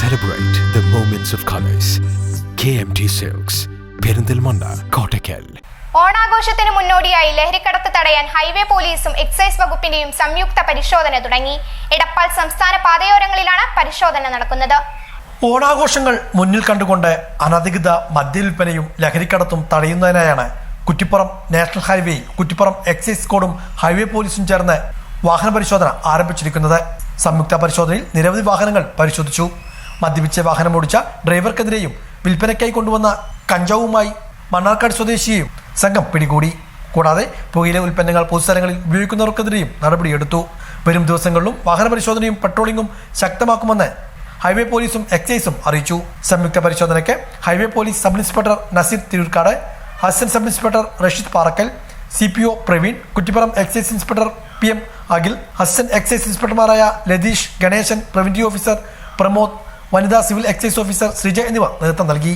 Celebrate the moments of colors. KMT Silks, Perinthalmanna Kottakkal. ഓണാഘോഷത്തിന് മുന്നോടിയായി ലഹരിക്കടത്ത് തടയാൻ ഹൈവേ പോലീസും എക്സൈസ് വകുപ്പിന്റെയും സംയുക്ത പരിശോധന തുടങ്ങി. എടപ്പാൾ സംസ്ഥാന പാതയോരങ്ങളിലാണ് പരിശോധന നടക്കുന്നത്. ഓണാഘോഷങ്ങൾ മുന്നിൽ കണ്ടുകൊണ്ട് അനധികൃത മദ്യവിൽപ്പനയും ലഹരിക്കടത്തും തടയുന്നതിനായാണ് കുറ്റിപ്പുറം നാഷണൽ ഹൈവേയിൽ കുറ്റിപ്പുറം എക്സൈസ് സ്ക്വാഡും ഹൈവേ പോലീസും ചേർന്ന് വാഹന പരിശോധന ആരംഭിച്ചിരിക്കുന്നത്. സംയുക്ത പരിശോധനയിൽ നിരവധി വാഹനങ്ങൾ പരിശോധിച്ചു. മദ്യപിച്ച വാഹനം ഓടിച്ച ഡ്രൈവർക്കെതിരെയും വിൽപ്പനയ്ക്കായി കൊണ്ടുവന്ന കഞ്ചാവുമായി മണ്ണാർക്കാട് സ്വദേശിയെയും സംഘം പിടികൂടി. കൂടാതെ പുകയിലെ ഉൽപ്പന്നങ്ങൾ പൊതുസ്ഥലങ്ങളിൽ ഉപയോഗിക്കുന്നവർക്കെതിരെയും നടപടിയെടുത്തു. വരും ദിവസങ്ങളിലും വാഹന പരിശോധനയും പട്രോളിംഗും ശക്തമാക്കുമെന്ന് ഹൈവേ പോലീസും എക്സൈസും അറിയിച്ചു. സംയുക്ത പരിശോധനയ്ക്ക് highway police sub inspector Naseer Tirurkad assistant sub inspector Rasheed Parakkal C P O Praveen Kuttippuram excise inspector P M Akhil assistant excise ഇൻസ്പെക്ടർമാരായ Latheesh Ganeshan preventive officer Pramod വനിതാ സിവിൽ എക്സൈസ് ഓഫീസർ ശ്രീജ എന്നിവർ നേതൃത്വം നൽകി.